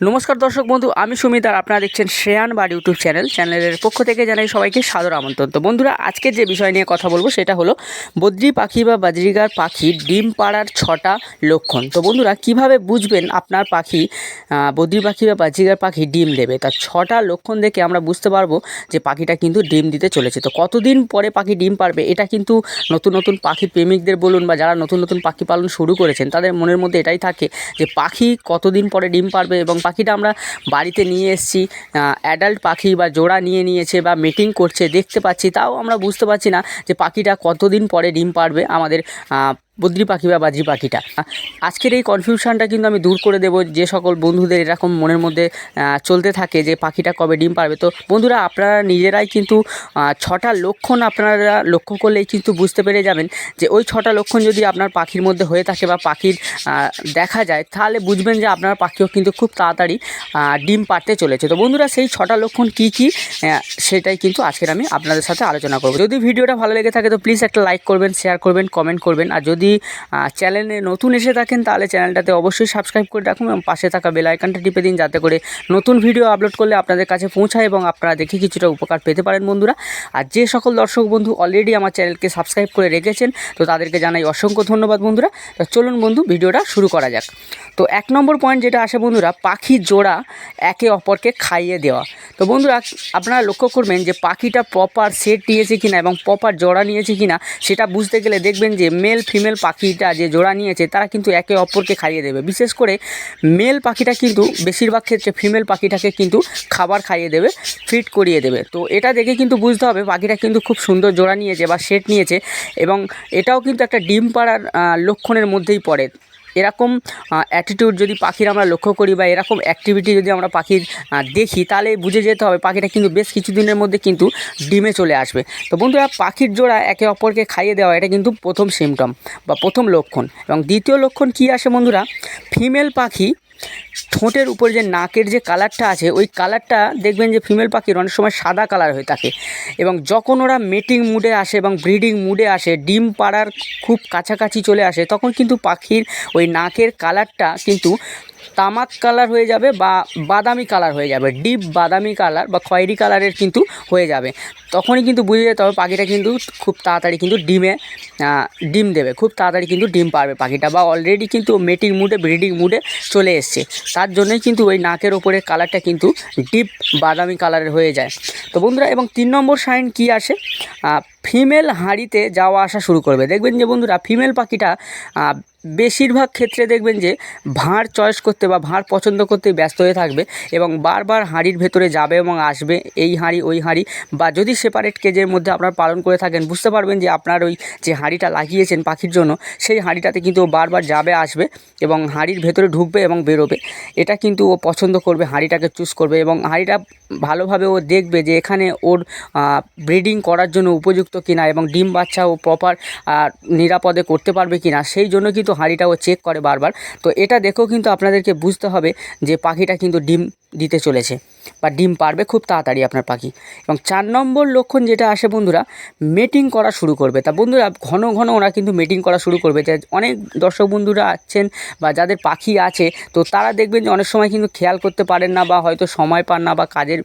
নমস্কার দর্শক বন্ধু, আমি সুমিত আর আপনারা দেখছেন শ্রেয়ান বার ইউটিউব চ্যানেল। চ্যানেলের পক্ষ থেকে জানাই সবাইকে সাদর আমন্ত্রণ। তো বন্ধুরা, আজকে যে বিষয় নিয়ে কথা বলব সেটা হলো বদ্রি পাখি বা বাজরিগার পাখির ডিম পাড়ার ছটা লক্ষণ। তো বন্ধুরা, কীভাবে বুঝবেন আপনার পাখি বদ্রি পাখি বা বাজরিগার পাখি ডিম দেবে? তার ছটা লক্ষণ দেখে আমরা বুঝতে পারব যে পাখিটা কিন্তু ডিম দিতে চলেছে। তো কতদিন পরে পাখি ডিম পারবে এটা কিন্তু নতুন নতুন পাখি প্রেমিকদের বলুন বা যারা নতুন নতুন পাখি পালন শুরু করেছেন, তাদের মনের মধ্যে এটাই থাকে যে পাখি কতদিন পরে ডিম পারবে এবং পাখিটা আমরা বাড়িতে নিয়ে এসেছি অ্যাডাল্ট পাখি বা জোড়া নিয়ে নিয়েছে বা মিটিং করছে, দেখতে পাচ্ছি, তাও আমরা বুঝতে পারছি না যে পাখিটা কতদিন পরে ডিম পারবে আমাদের বদ্রি পাখি বা বাজরি পাখিটা। আজকের এই কনফিউশনটা কিন্তু আমি দূর করে দেবো যে সকল বন্ধুদের এরকম মনের মধ্যে চলতে থাকে যে পাখিটা কবে ডিম পারবে। তো বন্ধুরা, আপনারা নিজেরাই কিন্তু ছটা লক্ষণ আপনারা লক্ষ্য করলেই কিন্তু বুঝতে পেরে যাবেন যে ওই ছটা লক্ষণ যদি আপনার পাখির মধ্যে হয়ে থাকে বা পাখির দেখা যায়, তাহলে বুঝবেন যে আপনার পাখিও কিন্তু খুব তাড়াতাড়ি ডিম পারতে চলেছে। তো বন্ধুরা, সেই ছটা লক্ষণ কী কী? সেটাই কিন্তু আজকের আমি আপনাদের সাথে আলোচনা করব। যদি ভিডিওটা ভালো লেগে থাকে, তো প্লিজ একটা লাইক করবেন শেয়ার করবেন কমেন্ট করবেন। আর যদি চ্যানেলে নতুন এসে থাকেন, তাহলে চ্যানেলটাতে অবশ্যই সাবস্ক্রাইব করে রাখুন এবং পাশে থাকা বেল আইকনটা টিপে দিন, যাতে করে নতুন ভিডিও আপলোড করলে আপনাদের কাছে পৌঁছায় এবং আপনারা দেখে কিছুটা উপকার পেতে পারেন বন্ধুরা। আর যে সকল দর্শক বন্ধু অলরেডি আমার চ্যানেলকে সাবস্ক্রাইব করে রেখেছেন, তো তাদেরকে জানাই অসংখ্য ধন্যবাদ বন্ধুরা। তো চলুন বন্ধু ভিডিওটা শুরু করা যাক। তো এক নম্বর পয়েন্ট যেটা আসে বন্ধুরা, পাখি জোড়া একে অপরকে খাইয়ে দেওয়া। তো বন্ধুরা আপনারা লক্ষ্য করবেন যে পাখিটা প্রপার সেট নিয়েছে কিনা এবং প্রপার জোড়া নিয়েছে কিনা, সেটা বুঝতে গেলে দেখবেন যে মেল ফিমেল পাখিটা যে জোড়া নিয়েছে, তারা কিন্তু একে অপরকে খাইয়ে দেবে। বিশেষ করে মেল পাখিটা কিন্তু বেশিরভাগ ক্ষেত্রে ফিমেল পাখিটাকে কিন্তু খাবার খাইয়ে দেবে ফিট করিয়ে দেবে। তো এটা দেখে কিন্তু বুঝতে হবে, পাখিটা কিন্তু খুব সুন্দর জোড়া নিয়েছে বা সেট নিয়েছে এবং এটাও কিন্তু একটা ডিম পাড়ার লক্ষণের মধ্যেই পড়ে। এরকম অ্যাটিটিউড যদি পাখির আমরা লক্ষ্য করি বা এরকম অ্যাক্টিভিটি যদি আমরা পাখির দেখি, তাহলে বুঝে যেতে হবে পাখিটা কিন্তু বেশ কিছুদিনের মধ্যে কিন্তু ডিমে চলে আসবে। তো বন্ধুরা, পাখির জোড়া একে অপরকে খাইয়ে দেওয়া এটা কিন্তু প্রথম সিমটম বা প্রথম লক্ষণ। এবং দ্বিতীয় লক্ষণ কি আসে বন্ধুরা? ফিমেল পাখি ঠোঁটের উপর যে নাকের যে কালারটা আছে, ওই কালারটা দেখবেন যে ফিমেল পাখির অনেক সময় সাদা কালার হয়ে থাকে। এবং যখন ওরা মেটিং মুডে আসে এবং ব্রিডিং মুডে আসে, ডিম পাড়ার খুব কাছাকাছি চলে আসে, তখন কিন্তু পাখির ওই নাকের কালারটা কিন্তু তামাক কালার হয়ে যাবে বা বাদামি কালার হয়ে যাবে, ডিপ বাদামি কালার বা খয়েরি কালারের কিন্তু হয়ে যাবে। তখনই কিন্তু বুঝে যেতে হবে পাখিটা কিন্তু খুব তাড়াতাড়ি কিন্তু ডিমে ডিম দেবে, খুব তাড়াতাড়ি কিন্তু ডিম পারবে পাখিটা বা অলরেডি কিন্তু মেটিং মুডে ব্রিডিং মুডে চলে এসছে। তার জন্যই কিন্তু ওই নাকের ওপরে কালারটা কিন্তু ডিপ বাদামি কালারের হয়ে যায়। তো বন্ধুরা, এবং তিন নম্বর সাইন কি আসে? ফিমেল হাঁড়িতে যাওয়া আসা শুরু করবে। দেখবেন যে বন্ধুরা, ফিমেল পাখিটা বেশিরভাগ ক্ষেত্রে দেখবেন যে ভাঁড় চয়েস করতে বা ভাঁড় পছন্দ করতে ব্যস্ত হয়ে থাকবে এবং বারবার হাঁড়ির ভেতরে যাবে এবং আসবে এই হাঁড়ি, ওই হাঁড়ি বা যদি সেপারেট কেজের মধ্যে আপনারা পালন করে থাকেন, বুঝতে পারবেন যে আপনার ওই যে হাঁড়িটা লাগিয়েছেন পাখির জন্য, সেই হাঁড়িটাতে কিন্তু বারবার যাবে, আসবে এবং হাঁড়ির ভেতরে ঢুকবে এবং বেরোবে। এটা কিন্তু ও পছন্দ করবে, হাঁড়িটাকে চুজ করবে এবং হাঁড়িটা ভালোভাবে ও দেখবে যে এখানে ওর ব্রিডিং করার জন্য উপযুক্ত কিনা এবং ডিম বাচ্চা ও প্রপার নিরাপদে করতে পারবে কিনা, সেই জন্য কিন্তু হাঁড়িটা ও চেক করে বারবার। তো এটা দেখেও কিন্তু আপনাদেরকে বুঝতে হবে যে পাখিটা কিন্তু ডিম দিতে চলেছে বা ডিম পারবে খুব তাড়াতাড়ি আপনার পাখি। এবং চার নম্বর লক্ষণ যেটা আসে বন্ধুরা মেটিং করা শুরু করবে। তা বন্ধুরা, ঘন ঘন ওরা কিন্তু মিটিং করা শুরু করবে। যে অনেক দর্শক বন্ধুরা আছেন বা যাদের পাখি আছে, তো তারা দেখবেন যে অনেক সময় কিন্তু খেয়াল করতে পারেন না বা হয়তো সময় পান না বা কাজের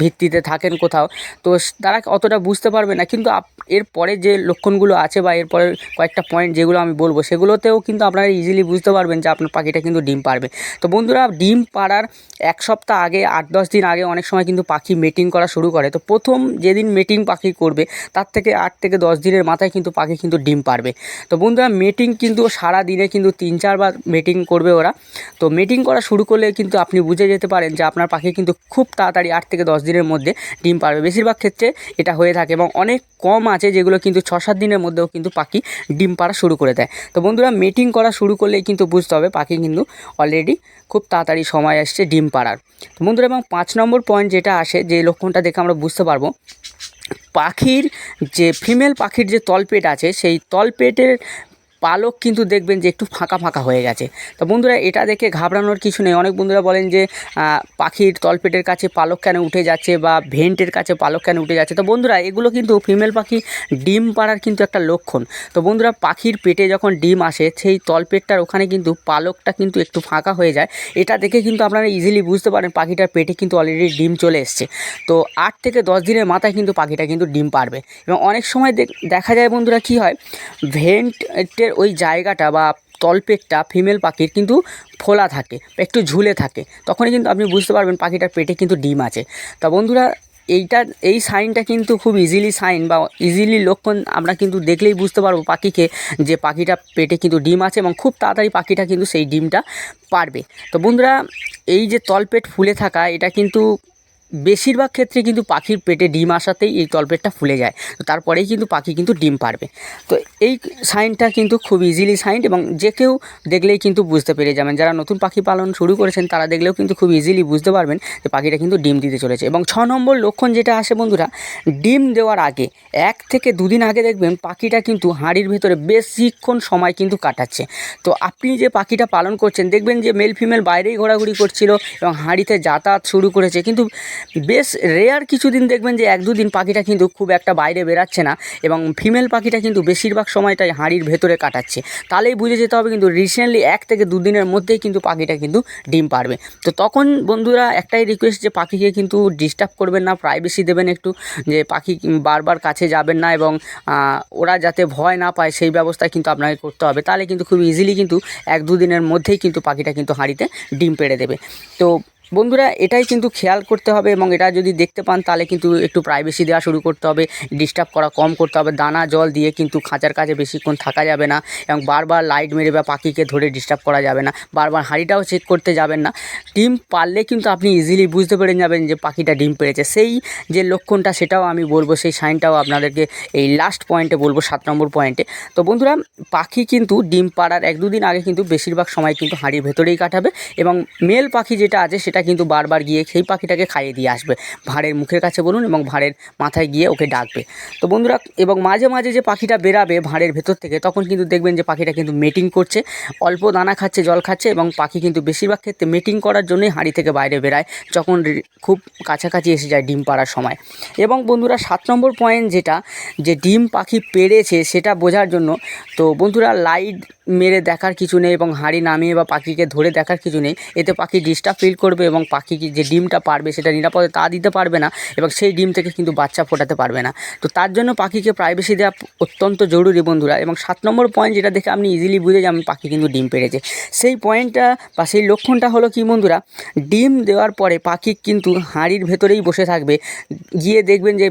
ভিত্তিতে থাকেন কোথাও। তো তারা অতটা বুঝতে পারবে না। কিন্তু আপ- এরপরে যে লক্ষণগুলো আছে বা এরপরে কয়েকটা পয়েন্ট যেগুলো আমি বলব, সেগুলোতেও কিন্তু আপনারা ইজিলি বুঝতে পারবেন যে আপনার পাখিটা কিন্তু ডিম পারবে। তো বন্ধুরা, ডিম পাড়ার এক সপ্তাহ আগে, আট দশ দিন আগে অনেক সময় কিন্তু পাখি মিটিং করা শুরু করে। তো প্রথম যেদিন মিটিং পাখি করবে, তার থেকে আট থেকে দশ দিনের মাথায় কিন্তু পাখি কিন্তু ডিম পারবে। তো বন্ধুরা মিটিং কিন্তু সারা দিনে কিন্তু তিন চারবার মিটিং করবে ওরা। তো মিটিং করা শুরু করলে কিন্তু আপনি বুঝে যেতে পারেন যে আপনার পাখি কিন্তু খুব তাড়াতাড়ি আট থেকে দশ দিনের মধ্যে ডিম পারবে। বেশিরভাগ ক্ষেত্রে এটা হয়ে থাকে এবং অনেক কম আছে যেগুলো কিন্তু ছ সাত দিনের মধ্যেও কিন্তু পাখি ডিম পাড়া শুরু করে দেয়। তো বন্ধুরা মিটিং করা শুরু করলেই কিন্তু বুঝতে হবে পাখি কিন্তু অলরেডি খুব তাড়াতাড়ি সময় আসছে ডিম পাড়ার। তো বন্ধুরা, এবং পাঁচ নম্বর পয়েন্ট যেটা আসে, যে লক্ষণটা দেখে আমরা বুঝতে পারব, পাখির যে ফিমেল পাখির যে তলপেট আছে, সেই তলপেটের পালক কিন্তু দেখবেন যে একটু ফাঁকা ফাঁকা হয়ে গেছে। তো বন্ধুরা, এটা দেখে ঘাবড়ানোর কিছু নেই। অনেক বন্ধুরা বলেন যে পাখির তলপেটের কাছে পালক কেন উঠে যাচ্ছে বা ভেন্টের কাছে পালক কেন উঠে যাচ্ছে? তো বন্ধুরা, এগুলো কিন্তু ফিমেল পাখি ডিম পাড়ার কিন্তু একটা লক্ষণ। তো বন্ধুরা, পাখির পেটে যখন ডিম আসে, সেই তলপেটটার ওখানে কিন্তু পালকটা কিন্তু একটু ফাঁকা হয়ে যায়। এটা দেখে কিন্তু আপনারা ইজিলি বুঝতে পারেন পাখিটার পেটে কিন্তু অলরেডি ডিম চলে এসছে। তো আট থেকে দশ দিনের মাথায় কিন্তু পাখিটা কিন্তু ডিম পারবে এবং অনেক সময় দেখ- যায় বন্ধুরা কি হয়, ভেন্টের ওই জায়গাটা বা তলপেটটা ফিমেল পাখির কিন্তু ফোলা থাকে, একটু ঝুলে থাকে। তখনই কিন্তু আপনি বুঝতে পারবেন পাখিটার পেটে কিন্তু ডিম আছে। তা বন্ধুরা, এইটা, এই সাইনটা কিন্তু খুব ইজিলি সাইন বা ইজিলি লক্ষণ আমরা কিন্তু দেখলেই বুঝতে পারব পাখিকে যে পাখিটা পেটে কিন্তু ডিম আছে এবং খুব তাড়াতাড়ি পাখিটা কিন্তু সেই ডিমটা পারবে। তো বন্ধুরা, এই যে তলপেট ফুলে থাকা, এটা কিন্তু বেশিরভাগ ক্ষেত্রে কিন্তু পাখির পেটে ডিম আসাতেই এই তলপেটটা ফুলে যায়। তো তারপরেই কিন্তু পাখি কিন্তু ডিম পারবে। তো এই সাইনটা কিন্তু খুব ইজিলি সাইন এবং যে কেউ দেখলেই কিন্তু বুঝতে পেরে যাবেন। যারা নতুন পাখি পালন শুরু করেছেন, তারা দেখলেও কিন্তু খুব ইজিলি বুঝতে পারবেন যে পাখিটা কিন্তু ডিম দিতে চলেছে। এবং ছ নম্বর লক্ষণ যেটা আসে বন্ধুরা, ডিম দেওয়ার আগে এক থেকে দুদিন আগে দেখবেন পাখিটা কিন্তু হাঁড়ির ভেতরে বেশিক্ষণ সময় কিন্তু কাটাচ্ছে। তো আপনি যে পাখিটা পালন করছেন, দেখবেন যে মেল ফিমেল বাইরেই ঘোরাঘুরি করছিল এবং হাঁড়িতে যাতায়াত শুরু করেছে। কিন্তু বেশ রেয়ার কিছুদিন দেখবেন যে এক দুদিন পাখিটা কিন্তু খুব একটা বাইরে বেরাচ্ছে না এবং ফিমেল পাখিটা কিন্তু বেশিরভাগ সময়টাই হাঁড়ির ভেতরে কাটাচ্ছে। তাহলেই বুঝে যেতে হবে কিন্তু রিসেন্টলি এক থেকে দুদিনের মধ্যেই কিন্তু পাখিটা কিন্তু ডিম পারবে। তো তখন বন্ধুরা একটাই রিকোয়েস্ট যে পাখিকে কিন্তু ডিস্টার্ব করবেন না প্রাইভেসি দেবেন একটু, যে পাখি বারবার কাছে যাবেন না এবং ওরা যাতে ভয় না পায় সেই ব্যবস্থা কিন্তু আপনাকে করতে হবে। তাহলে কিন্তু খুব ইজিলি কিন্তু এক দুদিনের মধ্যেই কিন্তু পাখিটা কিন্তু হাঁড়িতে ডিম পেড়ে দেবে। তো বন্ধুরা, এটাই কিন্তু খেয়াল করতে হবে এবং এটা যদি দেখতে পান, তাহলে কিন্তু একটু প্রাইভেসি দেওয়া শুরু করতে হবে ডিস্টার্ব করা কম করতে হবে, দানা জল দিয়ে কিন্তু খাঁচার কাছে বেশিক্ষণ থাকা যাবে না এবং বারবার লাইট মেরে বা পাখিকে ধরে ডিস্টার্ব করা যাবে না, বারবার হাঁড়িটাও চেক করতে যাবেন না। ডিম পারলে কিন্তু আপনি ইজিলি বুঝতে পেরে যাবেন যে পাখিটা ডিম পেড়েছে সেই যে লক্ষণটা সেটাও আমি বলব, সেই সাইনটাও আপনাদেরকে এই লাস্ট পয়েন্টে বলব, সাত নম্বর পয়েন্টে তো বন্ধুরা, পাখি কিন্তু ডিম পাড়ার এক দুদিন আগে কিন্তু বেশিরভাগ সময় কিন্তু হাঁড়ির ভেতরেই কাটাবে এবং মেল পাখি যেটা আছে সেটা কিন্তু বারবার গিয়ে সেই পাখিটাকে খাইয়ে দিয়ে আসবে। ভাঁড়ের মুখের কাছে বলুন এবং ভাঁড়ের মাথায় গিয়ে ওকে ডাকবে। তো বন্ধুরা, এবং মাঝে মাঝে যে পাখিটা বেরাবে ভাঁড়ের ভেতর থেকে, তখন কিন্তু দেখবেন যে পাখিটা কিন্তু মেটিং করছে। অল্প দানা খাচ্ছে, জল খাচ্ছে এবং পাখি কিন্তু বেশিরভাগ ক্ষেত্রে মেটিং করার জন্যই হাঁড়ি থেকে বাইরে বেরায়, যখন খুব কাছাকাছি এসে যায় ডিম পাড়ার সময়। এবং বন্ধুরা, সাত নম্বর পয়েন্ট যেটা, যে ডিম পাখি পেড়েছে সেটা বোঝার জন্য, তো বন্ধুরা, লাইট মেরে দেখার কিছু নেই এবং হাঁড়ি নামিয়ে বা পাখিকে ধরে দেখার কিছু নেই। এতে পাখি ডিস্টার্ব ফিল করবে এবং পাখি যে ডিমটা পারবে সেটা নিরাপদে তা দিতে পারবে না এবং সেই ডিম থেকে কিন্তু বাচ্চা ফোটাতে পারবে না। তো তার জন্য পাখিকে প্রাইভেসি দেওয়া অত্যন্ত জরুরি বন্ধুরা এবং সাত নম্বর পয়েন্ট যেটা দেখে আপনি ইজিলি বুঝে যাবেন পাখি কিন্তু ডিম পেরেছে সেই পয়েন্টটা বা সেই লক্ষণটা হলো কি বন্ধুরা, ডিম দেওয়ার পরে পাখি কিন্তু হাঁড়ির ভেতরেই বসে থাকবে। গিয়ে দেখবেন যে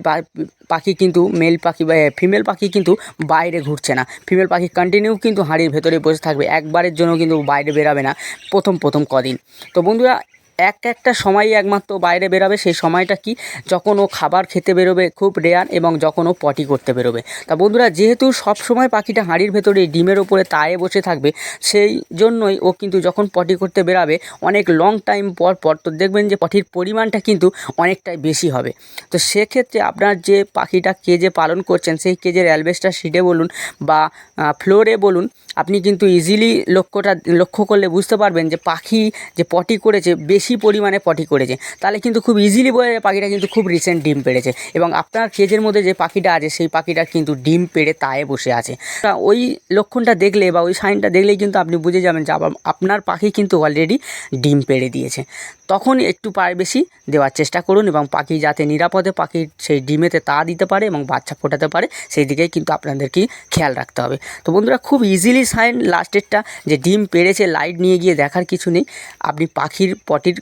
পাখি কিন্তু মেল পাখি বা ফিমেল পাখি কিন্তু বাইরে ঘুরছে না। ফিমেল পাখি কন্টিনিউ কিন্তু হাঁড়ির বসে থাকবে। একবারের জন্য কিন্তু বাইরে বেরাবে না। প্রথম প্রথম কদিন। তো বন্ধুরা এক একটা সময়ই একমাত্র বাইরে বেরোবে, সেই সময়টা কি? যখন ও খাবার খেতে বেরোবে, খুব রেয়ার এবং যখন ও পটি করতে বেরোবে। তা বন্ধুরা, যেহেতু সব সময় পাখিটা হাঁড়ির ভেতরে ডিমের ওপরে তায়ে বসে থাকবে, সেই জন্যই ও কিন্তু যখন পটি করতে বেরাবে, অনেক লং টাইম পর পর তো দেখবেন যে পটির পরিমাণটা কিন্তু অনেকটাই বেশি হবে। তো সেক্ষেত্রে আপনার যে পাখিটা কেজে পালন করছেন, সেই কেজের অ্যালবেস্টার শিটে বলুন বা ফ্লোরে বলুন, আপনি কিন্তু ইজিলি লক্ষ্যটা, লক্ষ্য করলে বুঝতে পারবেন যে পাখি যে পটি করেছে, বেশি পরিমাণে পটি করেছে। তাহলে কিন্তু খুব ইজিলি বোঝা যায় পাখিটা কিন্তু খুব রিসেন্ট ডিম পেড়েছে। এবং আপনার কেজের মধ্যে যে পাখিটা আছে, সেই পাখিটা কিন্তু ডিম পেড়ে তায়ে বসে আছে। ওই লক্ষণটা দেখলে বা ওই সাইনটা দেখলেই কিন্তু আপনি বুঝে যাবেন যে আপনার পাখি কিন্তু অলরেডি ডিম পেড়ে দিয়েছে। তখন একটু প্রাইভেসি দেওয়ার চেষ্টা করুন এবং পাখি যাতে নিরাপদে পাখির সেই ডিমেতে তা দিতে পারে এবং বাচ্চা ফোটাতে পারে, সেই দিকেই কিন্তু আপনাদেরকে খেয়াল রাখতে হবে। তো বন্ধুরা, খুব ইজিলি সাইন লাস্টেরটা যে ডিম পেড়েছে লাইট নিয়ে গিয়ে দেখার কিছু নেই। আপনি পাখির পটির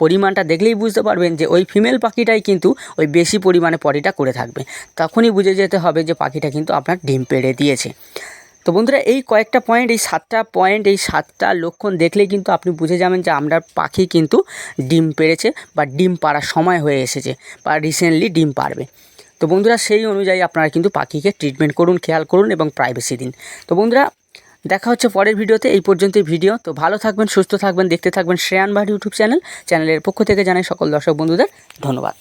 পরিমাণটা দেখলেই বুঝতে পারবেন যে ওই ফিমেল পাখিটাই কিন্তু ওই বেশি পরিমাণে পটিটা করে থাকবে। তখনই বুঝে যেতে হবে যে পাখিটা কিন্তু আপনার ডিম পেড়ে দিয়েছে। তো বন্ধুরা, এই কয়েকটা পয়েন্ট এই সাতটা পয়েন্ট এই সাতটা লক্ষণ দেখলেই কিন্তু আপনি বুঝে যাবেন যে আপনার পাখি কিন্তু ডিম পেড়েছে বা ডিম পাড়ার সময় হয়ে এসেছে বা রিসেন্টলি ডিম পারবে তো বন্ধুরা, সেই অনুযায়ী আপনারা কিন্তু পাখিকে ট্রিটমেন্ট করুন, খেয়াল করুন এবং প্রাইভেসি দিন। তো বন্ধুরা দেখা হচ্ছে পরের ভিডিওতে, এই পর্যন্ত ভিডিও। তো ভালো থাকবেন, সুস্থ থাকবেন, দেখতে থাকবেন শ্রেয়ান ভাট ইউটিউব চ্যানেল। চ্যানেলের পক্ষ থেকে জানাই সকল দর্শক বন্ধুদের ধন্যবাদ।